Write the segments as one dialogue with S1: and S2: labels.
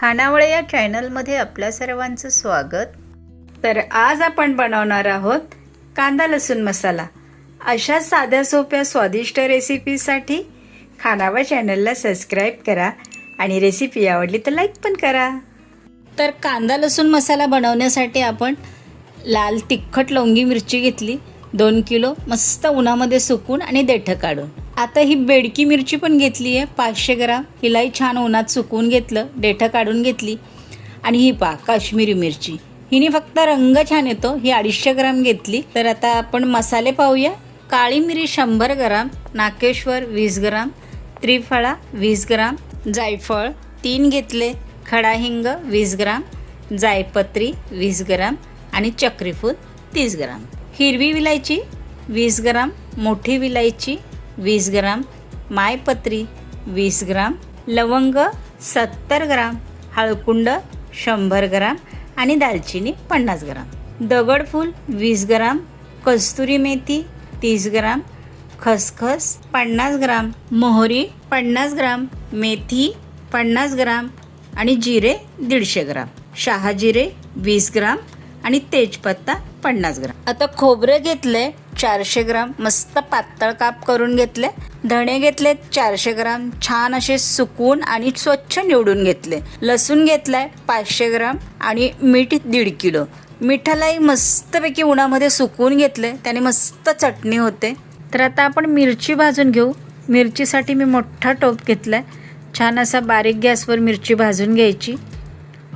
S1: खानावळे या चॅनलमध्ये आपल्या सर्वांचं स्वागत. तर आज आपण बनवणार आहोत कांदा लसूण मसाला. अशा साध्या सोप्या स्वादिष्ट रेसिपीसाठी खानावळ चॅनलला सबस्क्राईब करा आणि रेसिपी आवडली तर लाईक पण करा. तर कांदा लसूण मसाला बनवण्यासाठी आपण लाल तिखट लवंगी मिरची घेतली दोन किलो मस्त उन्हामध्ये सुकून आणि देठं काढून. आता ही बेडकी मिरची पण घेतली आहे पाचशे ग्राम. हिलाही छान उन्हात सुकवून घेतलं देठं काढून घेतली. आणि ही पा काश्मीरी मिरची. हिने फक्त रंग छान येतो ही अडीचशे ग्राम घेतली. तर आता आपण मसाले पाहूया. काळी मिरी शंभर ग्राम नाकेश्वर वीस ग्राम त्रिफळा वीस ग्राम जायफळ तीन घेतले खडा हिंग वीस ग्राम जायपत्री वीस ग्राम आणि चक्रीफूल तीस ग्राम. हिरवी विलायची वीस ग्राम मोठी विलायची वीस ग्राम मायपत्री वीस ग्राम लवंग सत्तर ग्राम हळकुंड शंभर ग्राम आणि दालचिनी पन्नास ग्राम. दगडफूल वीस ग्राम कस्तुरी मेथी तीस ग्राम खसखस पन्नास ग्राम मोहरी पन्नास ग्राम मेथी पन्नास ग्राम आणि जिरे दीडशे ग्राम. शहाजिरे वीस ग्राम आणि तेजपत्ता पन्नास ग्राम. आता खोबरं घेतलंय. चारशे ग्राम मस्त पातळ काप करून घेतले. धणे घेतले चारशे ग्राम छान असे सुकून आणि स्वच्छ निवडून घेतले. लसूण घेतलाय पाचशे ग्राम आणि मीठ दीड किलो. मिठालाही मस्तपैकी उन्हामध्ये सुकवून घेतले. त्याने मस्त चटणी होते. तर आता आपण मिरची भाजून घेऊ. मिरचीसाठी मी मोठा टोप घेतला आहे छान असा बारीक गॅसवर मिरची भाजून घ्यायची.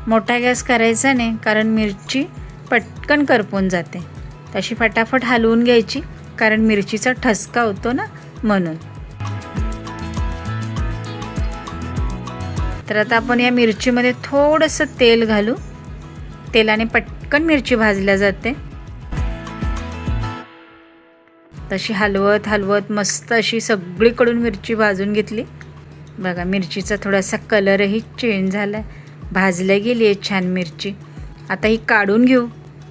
S1: मोठा गॅस करायचा नाही कारण मिरची पटकन करपून जाते. तशी फटाफट हलवून घ्यायची कारण मिरचीचा ठसका होतो ना म्हणून. तर आता आपण या मिरचीमध्ये थोडंसं तेल घालू. तेलाने पटकन मिरची भाजल्या जाते. तशी हलवत हलवत मस्त अशी सगळीकडून मिरची भाजून घेतली. बघा मिरचीचा थोडासा कलरही चेंज झाला आहे भाजल्या गेली आहे छान मिरची. आता ही काढून घेऊ.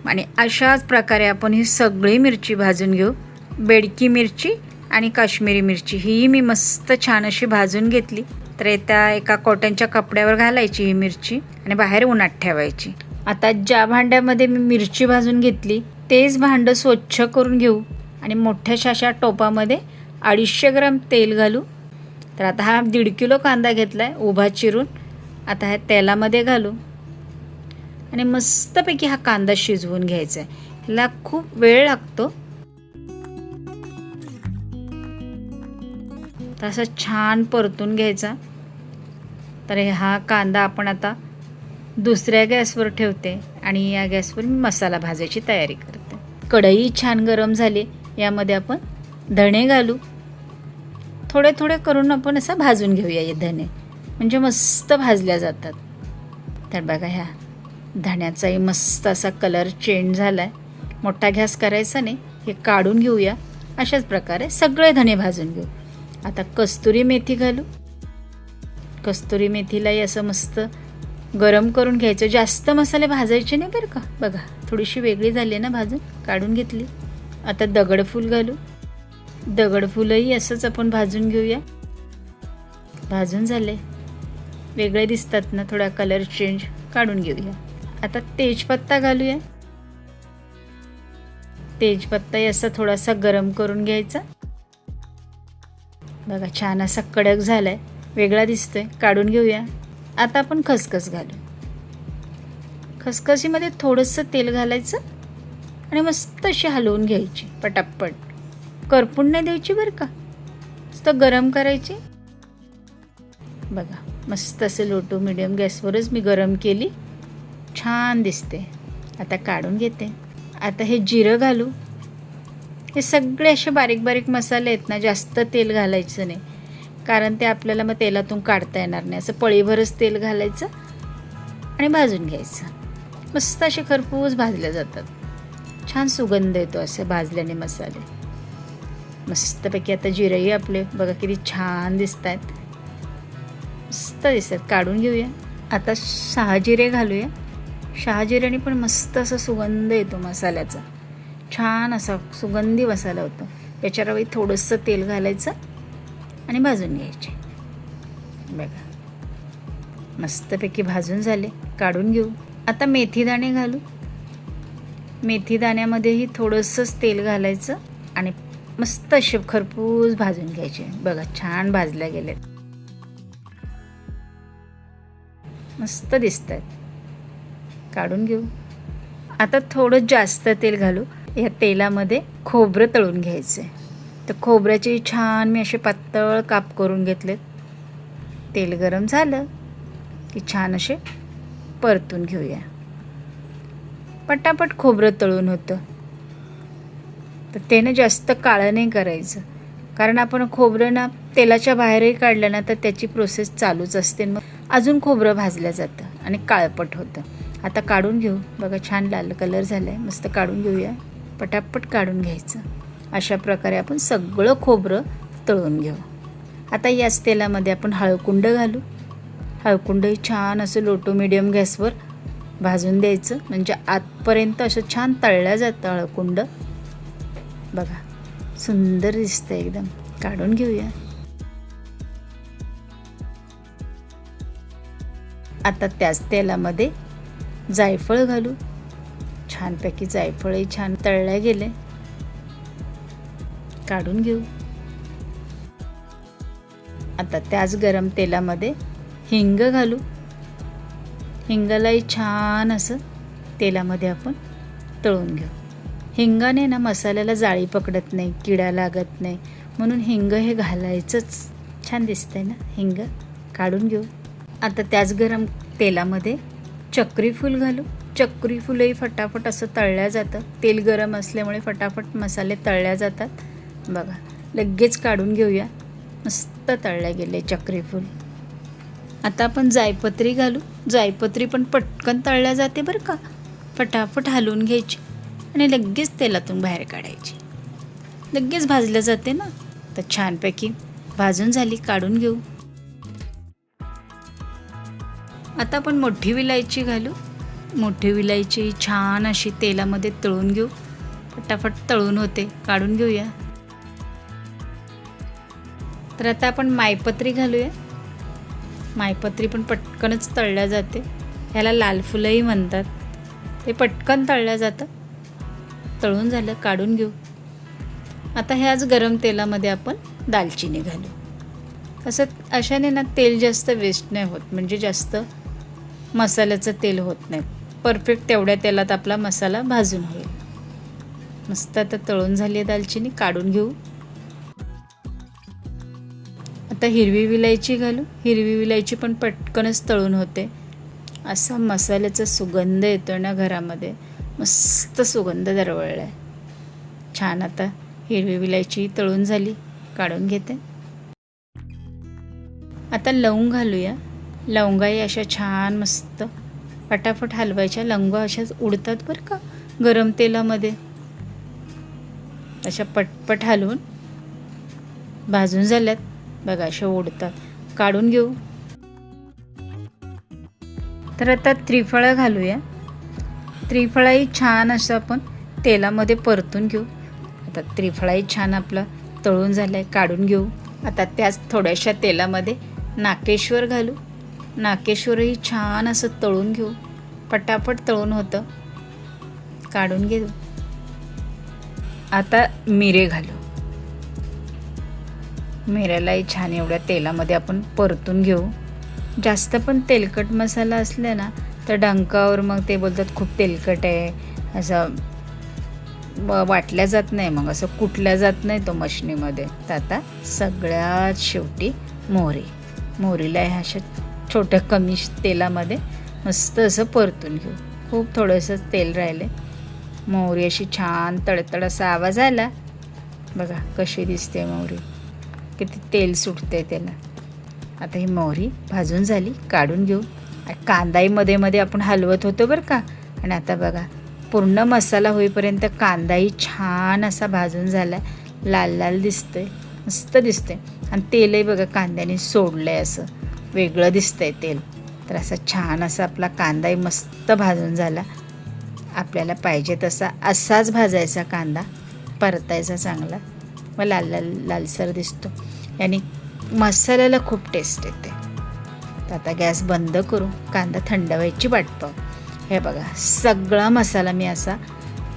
S1: आणि अशाच प्रकारे आपण ही सगळी मिरची भाजून घेऊ. बेडकी मिरची आणि काश्मीरी मिरची ही मी मस्त छान अशी भाजून घेतली. तर येत्या एका कॉटनच्या कपड्यावर घालायची ही मिरची आणि बाहेर उन्हात ठेवायची. आता ज्या भांड्यामध्ये मी मिरची भाजून घेतली तेच भांडं स्वच्छ करून घेऊ आणि मोठ्याशा अशा टोपामध्ये अडीचशे ग्राम तेल घालू. तर आता हा दीड किलो कांदा घेतला आहे उभा चिरून. आता ह्या तेलामध्ये घालू. आणि मस्तपैकी हा कांदा शिजवून घ्यायचा आहे ह्याला खूप वेळ लागतो. तसा छान परतून घ्यायचा. तर हा कांदा आपण आता दुसऱ्या गॅसवर ठेवते आणि या गॅसवर मी मसाला भाजायची तयारी करते. कढई छान गरम झाली यामध्ये आपण धणे घालू. थोडे थोडे करून आपण असं भाजून घेऊया हे धणे. म्हणजे मस्त भाजल्या जातात. तर बघा ह्या. धण्याचाही मस्त असा कलर चेंज झाला आहे मोठा घॅस करायचा नाही हे काढून घेऊया. अशाच प्रकारे सगळे धणे भाजून घेऊ. आता कस्तुरी मेथी घालू. कस्तुरी मेथीलाही असं मस्त गरम करून घ्यायचं. जास्त मसाले भाजायचे नाही बरं का? बघा थोडीशी वेगळी झाली आहे ना भाजून काढून घेतली. आता दगडफूल घालू. दगडफुलंही असंच आपण भाजून घेऊया. भाजून झाले. वेगळे दिसतात ना थोडा कलर चेंज काढून घेऊया. आता तेजपत्ता घालूया. तेजपत्ताही असा थोडासा गरम करून घ्यायचा. बघा छान असा कडक झालाय. वेगळा दिसतोय. काढून घेऊया. आता आपण खसखस घालू. खसखसीमध्ये थोडंसं तेल घालायचं आणि मस्त अशी हलवून घ्यायची पटापट. करपून नाही द्यायची बरं का? तर गरम करायची. बघा मस्त असं लो टू मिडियम गॅसवरच मी गरम केली. छान दिसते. आता काढून घेते. आता हे जिरं घालू. हे सगळे असे बारीक बारीक मसाले आहेत ना जास्त तेल घालायचं नाही. कारण ते आपल्याला मग तेलातून काढता येणार नाही. असं पळीभरच तेल घालायचं आणि भाजून घ्यायचं. मस्त असे खरपूस भाजले जातात. छान सुगंध येतो असे भाजल्याने मसाले. मस्तपैकी आता जिरंही आपले बघा किती छान दिसत आहेत मस्त दिसतात. काढून घेऊया. आता सहा जिरे घालूया. शहाजिऱ्याने पण मस्त असा सुगंध येतो मसाल्याचा. छान असा सुगंधी मसाला होतो. त्याच्यावर थोडंसं तेल घालायचं आणि भाजून घ्यायचे. बघा. मस्तपैकी भाजून झाले. काढून घेऊ. आता मेथी दाणे घालू. मेथी दाण्यामध्येही थोडंसंच तेल घालायचं आणि मस्त असे खरपूस भाजून घ्यायचे. बघा छान भाजल्या गेले मस्त दिसत आहेत काढून घेऊ. आता थोडं जास्त तेल घालू. या तेलामध्ये खोबरं तळून घ्यायचं तर खोबऱ्याचे छान मी असे पातळ काप करून घेतलेत. तेल गरम झालं की छान असे परतून घेऊया. पटापट खोबरं तळून होतं. तर त्यानं जास्त काळं नाही करायचं. कारण आपण खोबरं ना तेलाच्या बाहेरही काढलं ना तर त्याची प्रोसेस चालूच असते. मग अजून खोबरं भाजलं जातं आणि काळपट होतं. आता काढून घेऊ. बघा छान लाल कलर झाला आहे मस्त काढून घेऊया. पटापट काढून घ्यायचं. अशा प्रकारे आपण सगळं खोबरं तळून घेऊ. आता याच तेलामध्ये आपण हळकुंड घालू. हळकुंडही छान असं लोटो मिडियम गॅसवर भाजून द्यायचं. म्हणजे आतपर्यंत असं छान तळलं जातं हळकुंड. बघा सुंदर दिसतं एकदम. काढून घेऊया. आता त्याच तेलामध्ये जायफळ घालू छानपैकी जायफळही छान तळल्या गेले काढून घेऊ. आता त्याच गरम तेलामध्ये हिंग घालू. हिंगालाही छान असं तेलामध्ये आपण तळून घेऊ. हिंगाने ना मसाल्याला जाळी पकडत नाही किडा लागत नाही. म्हणून हिंग हे घालायचंच. छान दिसतंय ना हिंग? काढून घेऊ. आता त्याच गरम तेलामध्ये चक्रीफूल घालू. चक्रीफुलही फटाफट असं तळल्या जातं. तेल गरम असल्यामुळे फटाफट मसाले तळल्या जातात. बघा लगेच काढून घेऊया. मस्त तळल्या गेले चक्रीफूल. आता आपण जायपत्री घालू. जायपत्री पण पटकन तळल्या जाते बरं का. फटाफट हलवून घ्यायची आणि लगेच तेलातून बाहेर काढायची. लगेच भाजलं जाते ना? तर छानपैकी भाजून झाली काढून घेऊ. आता आपण मोठी विलायची घालू. मोठी विलायची छान अशी तेलामध्ये तळून घेऊ. फटाफट तळून होते काढून घेऊया. तर आता आपण मायपत्री घालूया. मायपत्री पण पटकनच तळल्या जाते. ह्याला लाल फुलंही म्हणतात. ते पटकन तळल्या जातं. तळून झालं काढून घेऊ. आता ह्याच गरम तेलामध्ये आपण दालचिनी घालू. असं अशाने ना तेल जास्त वेस्ट नाही होत. म्हणजे जास्त मसाल्याचं तेल होत नाही. परफेक्ट तेवढ्या तेलात आपला मसाला भाजून होईल. मस्त आता तळून झाली आहे दालचिनी काढून घेऊ. आता हिरवी विलायची घालू. हिरवी विलायची पण पटकनच तळून होते. असा मसाल्याचा सुगंध येतो ना घरामध्ये. मस्त सुगंध दरवळला आहे छान आता हिरवी विलायची तळून झाली. काढून घेते. आता लवंग घालूया. लवंगाही अशा छान मस्त पटापट हलवायच्या लवंगा अशाच उडतात बरं का गरम तेलामध्ये. अशा पटपट हलवून भाजून झाल्यात. बघा अशा उडतात. काढून घेऊ. तर आता त्रिफळा घालूया. त्रिफळाही छान असं आपण तेलामध्ये परतून घेऊ. आता त्रिफळाही छान आपलं तळून झालं आहे काढून घेऊ. आता त्याच थोड्याशा तेलामध्ये नाकेश्वर घालू. नाकेश्वरही छान असं तळून घेऊ. पटापट तळून होतं. काढून घेऊ. आता मिरे घालू. मिऱ्यालाही छान एवढ्या तेलामध्ये आपण परतून घेऊ. जास्त पण तेलकट मसाला असला ना तर डंकावर मग ते बोलतात खूप तेलकट आहे. असं वाटल्या जात नाही. मग असं कुटल्या जात नाही तो मशनीमध्ये. तर आता सगळ्यात शेवटी मोहरी. मोहरीला ह्या अशा छोट्या कमी तेलामध्ये मस्त असं परतून घेऊ. खूप थोडंसं तेल राहिले मोहरी अशी छान तडतड असा आवाज आला. बघा कशी दिसते मोहरी किती तेल सुटते त्याला. आता ही मोहरी भाजून झाली काढून घेऊ. कांदाईमध्ये कांदाही मध्ये मध्ये आपण हलवत होतो बरं का. आणि आता बघा पूर्ण मसाला होईपर्यंत कांदाही छान असा भाजून झाला लाल लाल दिसतंय मस्त दिसतंय. आणि तेलही बघा कांद्याने सोडलं आहे असं. वेगळं दिसतंय तेल. तर असा छान असा आपला कांदाही मस्त भाजून झाला. आपल्याला पाहिजे तसा असाच भाजायचा कांदा परतायचा चांगला. व लाल लाल लालसर दिसतो. आणि मसाल्याला खूप टेस्ट येते. तर आता गॅस बंद करू. कांदा थंड व्हायची वाट पाहू हे बघा सगळा मसाला मी असा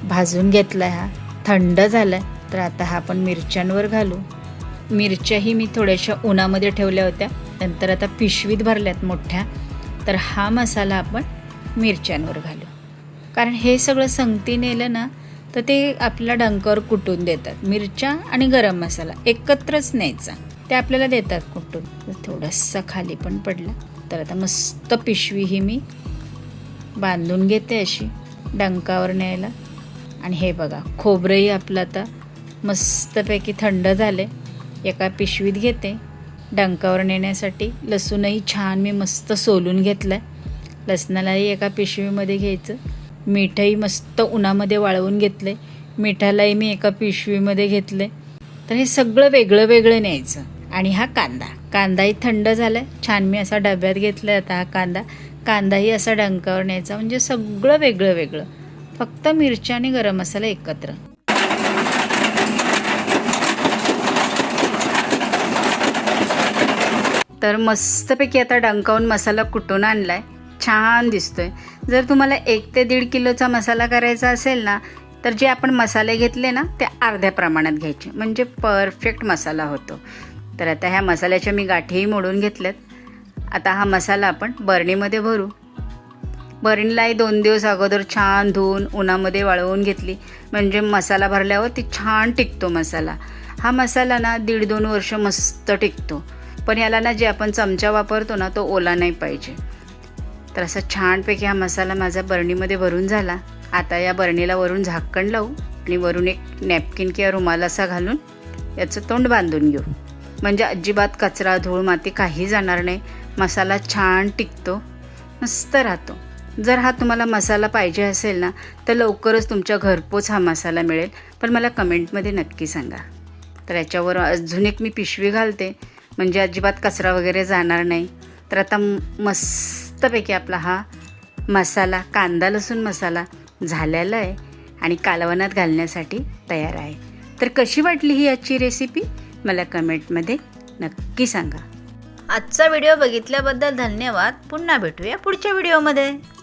S1: भाजून घेतला हा. थंड झाला आहे तर आता हा आपण मिरच्यांवर घालू. मिरच्याही मी थोड्याशा उन्हामध्ये ठेवल्या होत्या. नंतर आता पिशवीत भरल्यात मोठ्या. तर हा मसाला आपण मिरच्यांवर घालू. कारण हे सगळं संगती नेलं ना तर ते आपल्याला डंकावर कुटून देतात. मिरच्या आणि गरम मसाला एकत्रच न्यायचा. ते आपल्याला देतात कुटून. तर थोडंसं खाली पण पडला. तर आता मस्त पिशवी ही मी बांधून घेते अशी डंकावर न्यायला. आणि हे बघा खोबरंही आपलं आता मस्तपैकी थंड झाले एका पिशवीत घेते. डंकावर नेण्यासाठी लसूणही छान मी मस्त सोलून घेतलं आहे लसणालाही एका पिशवीमध्ये घ्यायचं. मीठही मस्त उन्हामध्ये वाळवून घेतलं आहे मिठालाही मी एका पिशवीमध्ये घेतलं तर हे सगळं वेगळं वेगळं न्यायचं. आणि हा कांदा. कांदाही थंड झाला आहे छान मी असा डब्यात घेतला आहे आता हा कांदा. कांदाही असा डंकावर न्यायचा. म्हणजे सगळं वेगळं वेगळं. फक्त मिरच्या आणि गरम मसाला एकत्र. तर मस्तपैकी आता डंकावून मसाला कुटून आणला आहे छान दिसतोय. जर तुम्हाला एक ते दीड किलोचा मसाला करायचा असेल ना तर जे आपण मसाले घेतले ना ते अर्ध्या प्रमाणात घ्यायचे. म्हणजे परफेक्ट मसाला होतो. तर आता ह्या मसाल्याच्या मी गाठीही मोडून घेतल्यात. आता हा मसाला आपण बरणीमध्ये भरू. बरणीलाही दोन दिवस अगोदर छान धुवून उन्हामध्ये वाळवून घेतली. म्हणजे मसाला भरल्यावर ती छान टिकतो मसाला. हा मसाला ना दीड दोन वर्ष मस्त टिकतो. पण याला ना जे आपण चमचा वापरतो ना तो ओला नाही पाहिजे. तर असा छानपैकी हा मसाला माझा बरणीमध्ये भरून झाला. आता या बरणीला वरून झाकण लावू आणि वरून एक नॅपकिन किंवा रुमाल असा घालून याचं तोंड बांधून घेऊ. म्हणजे अजिबात कचरा धूळ माती काही जाणार नाही. मसाला छान टिकतो मस्त राहतो. जर हा तुम्हाला मसाला पाहिजे असेल ना तर लवकरच तुमच्या घरपोच हा मसाला मिळेल. पण मला कमेंटमध्ये नक्की सांगा. तर याच्यावर अजून एक मी पिशवी घालते. म्हणजे अजिबात कचरा वगैरे जाणार नाही. तर आता मस्तपैकी आपला हा मसाला कांदा लसूण मसाला झालेला आहे आणि कालवनात घालण्यासाठी तयार आहे. तर कशी वाटली ही आजची रेसिपी मला कमेंटमध्ये नक्की सांगा. आजचा व्हिडिओ बघितल्याबद्दल धन्यवाद. पुन्हा भेटूया पुढच्या व्हिडिओमध्ये.